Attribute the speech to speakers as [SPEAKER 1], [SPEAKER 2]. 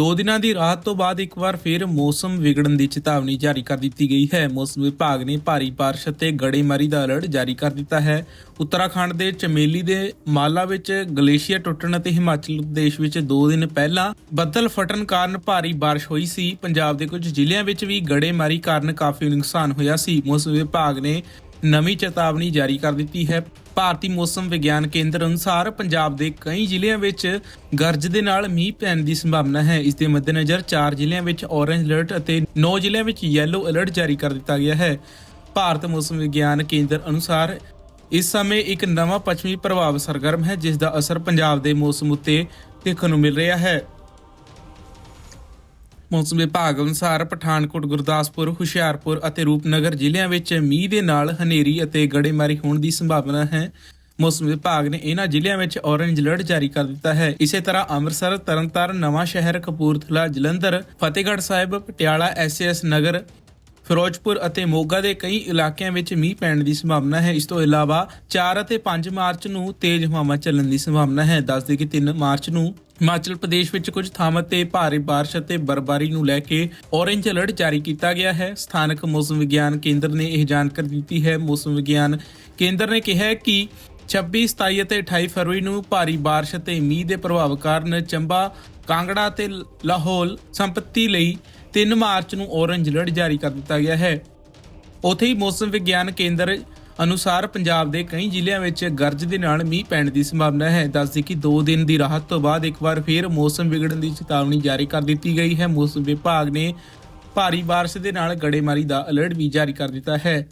[SPEAKER 1] ਦੋ ਦਿਨਾਂ ਦੀ ਰਾਹਤ ਤੋਂ ਬਾਅਦ ਇੱਕ ਵਾਰ ਫਿਰ ਮੌਸਮ ਵਿਗੜਨ ਦੀ ਚੇਤਾਵਨੀ ਜਾਰੀ ਕਰ ਦਿੱਤੀ ਗਈ ਹੈ। ਮੌਸਮ ਵਿਭਾਗ ਨੇ ਭਾਰੀ ਬਾਰਿਸ਼ ਅਤੇ ਗੜੇਮਾਰੀ ਦਾ ਅਲਰਟ ਜਾਰੀ ਕਰ ਦਿੱਤਾ ਹੈ। ਉੱਤਰਾਖੰਡ ਦੇ ਚਮੇਲੀ ਦੇ ਮਾਲਾ ਵਿੱਚ ਗਲੇਸ਼ੀਅਰ ਟੁੱਟਣ ਅਤੇ ਹਿਮਾਚਲ ਪ੍ਰਦੇਸ਼ ਵਿੱਚ 2 ਦਿਨ ਪਹਿਲਾਂ ਬੱਦਲ ਫਟਣ ਕਾਰਨ ਭਾਰੀ ਬਾਰਿਸ਼ ਹੋਈ ਸੀ। ਪੰਜਾਬ ਦੇ ਕੁਝ ਜ਼ਿਲ੍ਹਿਆਂ ਵਿੱਚ ਵੀ ਗੜੇਮਾਰੀ ਕਾਰਨ ਕਾਫੀ ਨੁਕਸਾਨ ਹੋਇਆ ਸੀ। ਮੌਸਮ ਵਿਭਾਗ ਨੇ ਨਵੀਂ ਚੇਤਾਵਨੀ ਜਾਰੀ ਕਰ ਦਿੱਤੀ ਹੈ। ਭਾਰਤੀ ਮੌਸਮ ਵਿਗਿਆਨ ਕੇਂਦਰ ਅਨੁਸਾਰ ਪੰਜਾਬ ਦੇ ਕਈ ਜ਼ਿਲ੍ਹਿਆਂ ਵਿੱਚ ਗਰਜ ਦੇ ਨਾਲ ਮੀਂਹ ਪੈਣ ਦੀ ਸੰਭਾਵਨਾ ਹੈ। ਇਸ ਦੇ ਮੱਦੇਨਜ਼ਰ 4 ਜ਼ਿਲ੍ਹਿਆਂ ਵਿੱਚ ਔਰੇਂਜ ਅਲਰਟ ਅਤੇ 9 ਜ਼ਿਲ੍ਹਿਆਂ ਵਿੱਚ ਯੈਲੋ ਅਲਰਟ ਜਾਰੀ ਕਰ ਦਿੱਤਾ ਗਿਆ ਹੈ। ਭਾਰਤ ਮੌਸਮ ਵਿਗਿਆਨ ਕੇਂਦਰ ਅਨੁਸਾਰ ਇਸ ਸਮੇਂ ਇੱਕ ਨਵਾਂ ਪੱਛਮੀ ਪ੍ਰਭਾਵ ਸਰਗਰਮ ਹੈ, ਜਿਸ ਦਾ ਅਸਰ ਪੰਜਾਬ ਦੇ ਮੌਸਮ ਉੱਤੇ ਦੇਖਣ ਨੂੰ ਮਿਲ ਰਿਹਾ ਹੈ। ਮੌਸਮ ਵਿਭਾਗ ਅਨੁਸਾਰ ਪਠਾਨਕੋਟ, ਗੁਰਦਾਸਪੁਰ, ਹੁਸ਼ਿਆਰਪੁਰ ਅਤੇ ਰੂਪਨਗਰ ਜ਼ਿਲ੍ਹਿਆਂ ਵਿੱਚ ਮੀਂਹ ਦੇ ਨਾਲ ਹਨੇਰੀ ਅਤੇ ਗੜੇਮਾਰੀ ਹੋਣ ਦੀ ਸੰਭਾਵਨਾ ਹੈ। ਮੌਸਮ ਵਿਭਾਗ ਨੇ ਇਹਨਾਂ ਜ਼ਿਲ੍ਹਿਆਂ ਵਿੱਚ ਔਰੇਂਜ ਅਲਰਟ ਜਾਰੀ ਕਰ ਦਿੱਤਾ ਹੈ। ਇਸੇ ਤਰ੍ਹਾਂ ਅੰਮ੍ਰਿਤਸਰ, ਤਰਨਤਾਰਨ ਨਵਾਂ ਸ਼ਹਿਰ ਕਪੂਰਥਲਾ, ਜਲੰਧਰ, ਫਤਿਹਗੜ੍ਹ ਸਾਹਿਬ, ਪਟਿਆਲਾ ਐਸਐਸ ਨਗਰ ਫਿਰੋਜ਼ਪੁਰ ਅਤੇ ਮੋਗਾ ਦੇ ਕਈ ਇਲਾਕਿਆਂ ਵਿੱਚ ਮੀਂਹ ਪੈਣ ਦੀ ਸੰਭਾਵਨਾ ਹੈ। ਇਸ ਤੋਂ ਇਲਾਵਾ 4 ਅਤੇ 5 ਮਾਰਚ ਨੂੰ ਤੇਜ਼ ਹਵਾਵਾਂ ਚੱਲਣ ਦੀ ਸੰਭਾਵਨਾ ਹੈ। ਦੱਸਦੇ ਕਿ 3 ਮਾਰਚ ਨੂੰ ਹਿਮਾਚਲ ਪ੍ਰਦੇਸ਼ ਵਿੱਚ ਕੁਝ ਥਾਵਾਂ ਤੇ ਭਾਰੀ ਬਾਰਿਸ਼ ਅਤੇ ਬਰਬਾਰੀ ਨੂੰ ਲੈ ਕੇ ਔਰੇਂਜ ਅਲਰਟ ਜਾਰੀ ਕੀਤਾ ਗਿਆ ਹੈ। ਸਥਾਨਕ ਮੌਸਮ ਵਿਗਿਆਨ ਕੇਂਦਰ ਨੇ ਇਹ ਜਾਣਕਾਰੀ ਦਿੱਤੀ ਹੈ। ਮੌਸਮ ਵਿਗਿਆਨ ਕੇਂਦਰ ਨੇ ਕਿਹਾ ਕਿ 26 27 ਅਤੇ 28 ਫਰਵਰੀ ਨੂੰ ਭਾਰੀ ਬਾਰਿਸ਼ ਅਤੇ ਮੀਂਹ ਦੇ ਪ੍ਰਭਾਵ ਕਾਰਨ ਚੰਬਾ, ਕਾਂਗੜਾ ਅਤੇ ਲਾਹੌਲ ਸੰਪਤੀ ਲਈ 3 ਮਾਰਚ ਨੂੰ ਔਰੰਜ ਅਲਰਟ ਜਾਰੀ ਕਰ ਦਿੱਤਾ ਗਿਆ ਹੈ। ਉੱਥੇ ਹੀ ਮੌਸਮ ਵਿਗਿਆਨ ਕੇਂਦਰ ਅਨੁਸਾਰ ਪੰਜਾਬ ਦੇ ਕਈ ਜ਼ਿਲ੍ਹਿਆਂ ਵਿੱਚ ਗਰਜ ਦੇ ਨਾਲ ਮੀਂਹ ਪੈਣ ਦੀ ਸੰਭਾਵਨਾ ਹੈ। ਦੱਸਦੇ ਕਿ 2 ਦਿਨ ਦੀ ਰਾਹਤ ਤੋਂ ਬਾਅਦ ਇੱਕ ਵਾਰ ਫਿਰ ਮੌਸਮ ਵਿਗੜਨ ਦੀ ਚੇਤਾਵਨੀ ਜਾਰੀ ਕਰ ਦਿੱਤੀ ਗਈ ਹੈ। ਮੌਸਮ ਵਿਭਾਗ ਨੇ ਭਾਰੀ ਬਾਰਿਸ਼ ਦੇ ਨਾਲ ਗੜੇਮਾਰੀ ਦਾ ਅਲਰਟ ਵੀ ਜਾਰੀ ਕਰ ਦਿੱਤਾ ਹੈ।